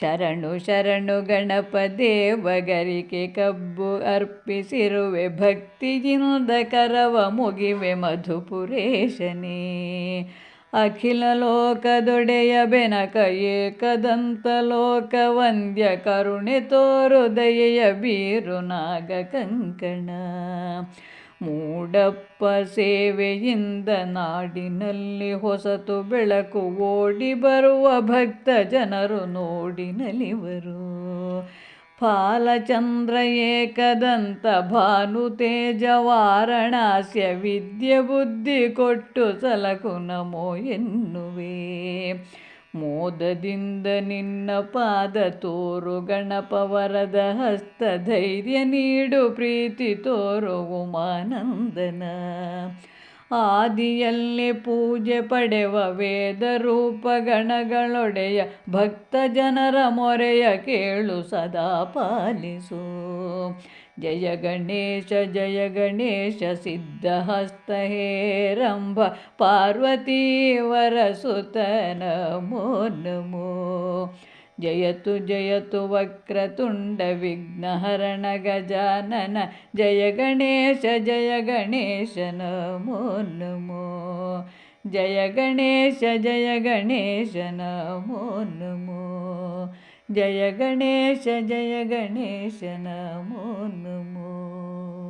ಶರಣು ಶರಣು ಗಣಪ ದೇವಗರಿಕೆ ಕಬ್ಬು ಅರ್ಪಿಸಿರುವೆ ಭಕ್ತಿಯಿಂದ ಕರವ ಮುಗಿವೆ ಮಧುಪುರೇಶನೇ. ಅಖಿಲ ಲೋಕದೊಡೆಯ ಬೆನಕ ಏಕದಂತ ಲೋಕ ವಂದ್ಯ ಕರುಣೆ ತೋರು ದಯೆಯ ಬೀರು ನಾಗ ಕಂಕಣ. ಮೂಡಪ್ಪ ಸೇವೆಯಿಂದ ನಾಡಿನಲ್ಲಿ ಹೊಸತು ಬೆಳಕು ಓಡಿ ಬರುವ ಭಕ್ತ ಜನರು ನೋಡಿ ನಲಿವರು. ಫಾಲಚಂದ್ರ ಏಕದಂತ ಭಾನು ತೇಜ ವಾರಣಾಸ್ಯ ವಿದ್ಯೆ ಬುದ್ಧಿ ಕೊಟ್ಟು ಸಲಕು ನಮೋ ಎನ್ನುವೆ. ಮೋದದಿಂದ ನಿನ್ನ ಪಾದ ತೋರು ಗಣಪವರದ ಹಸ್ತ ಧೈರ್ಯ ನೀಡು, ಪ್ರೀತಿ ತೋರು ಉಮಾನಂದನ. ಆದಿಯಲ್ಲಿ ಪೂಜೆ ಪಡೆವ ವೇದ ರೂಪ ಗಣಗಳೊಡೆಯ ಭಕ್ತ ಜನರ ಮೊರೆಯ ಕೇಳು ಸದಾ ಪಾಲಿಸು. जय गणेश जय गणेश सिद्धहस्तहेरम्भ हेरम्भ पार्वतीवरसुतन मोन्मो। जयतु वक्रतुण्डविघ्नहरण गजानन जय गणेश जय गणेश नमो नमो जय गणेश जय गणेश नमो नमो जय गणेश जय गणेश नमो नमो